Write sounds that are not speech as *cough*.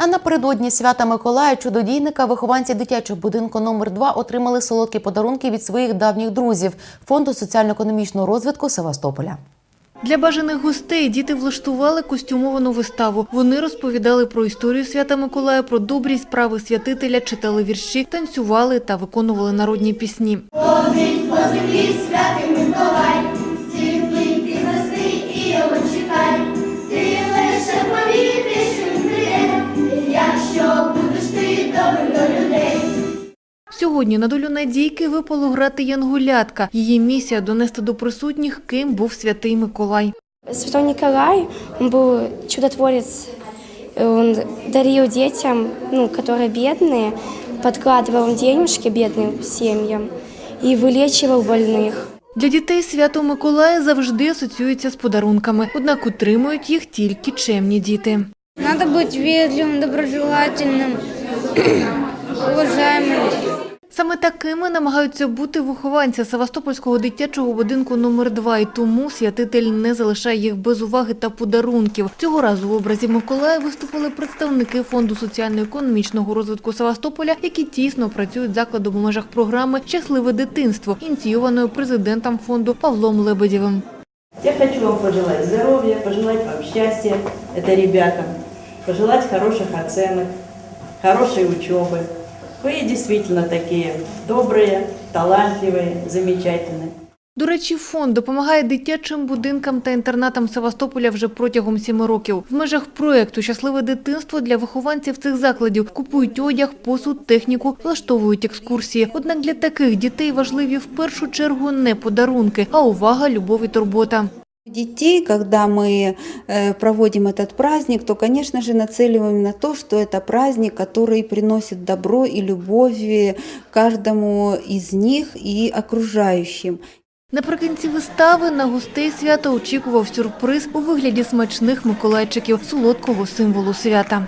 А напередодні свята Миколая чудодійника вихованці дитячого будинку номер 2 отримали солодкі подарунки від своїх давніх друзів фонду соціально-економічного розвитку Севастополя. Для бажаних гостей діти влаштували костюмовану виставу. Вони розповідали про історію свята Миколая, про добрі справи святителя, читали вірші, танцювали та виконували народні пісні. Ходить по землі святий Сьогодні на долю Надійки випало грати Янгулятка. Її місія донести до присутніх, ким був святий Миколай. Святой Николай, он был чудотворец, он дарил детям, ну, которые бедные, подкладывал денежки бедным семьям и вылечивал больных. Для дітей свято Миколая завжди асоціюється з подарунками, однак утримують їх тільки чемні діти. Надо быть вежливым, доброжелательным, *clears throat* уважаемым. Саме такими намагаються бути вихованці Севастопольського дитячого будинку номер 2 і тому святитель не залишає їх без уваги та подарунків. Цього разу в образі Миколая виступили представники фонду соціально-економічного розвитку Севастополя, які тісно працюють закладом у межах програми Щасливе дитинство, ініційованої президентом фонду Павлом Лебедєвим. Я хочу вам пожелать здоровья, пожелать вам счастья, это ребятам, пожелать хороших оценок, хорошей учебы. Вы действительно такие добрые, талантливые, замечательные. До речі, фонд допомагає дитячим будинкам та інтернатам Севастополя вже протягом сіми років. В межах проєкту Щасливе дитинство для вихованців цих закладів купують одяг, посуд, техніку, влаштовують екскурсії. Однак для таких дітей важливі в першу чергу не подарунки, а увага, любов і турбота. детей, когда мы э, проводим этот праздник, то, конечно же, нацеливаем на то, что это праздник, который приносит добро и любовь э, каждому из них и окружающим. Наприкінці вистави на гостей свята очікував сюрприз у вигляді смачних миколайчиків, солодкого символу свята.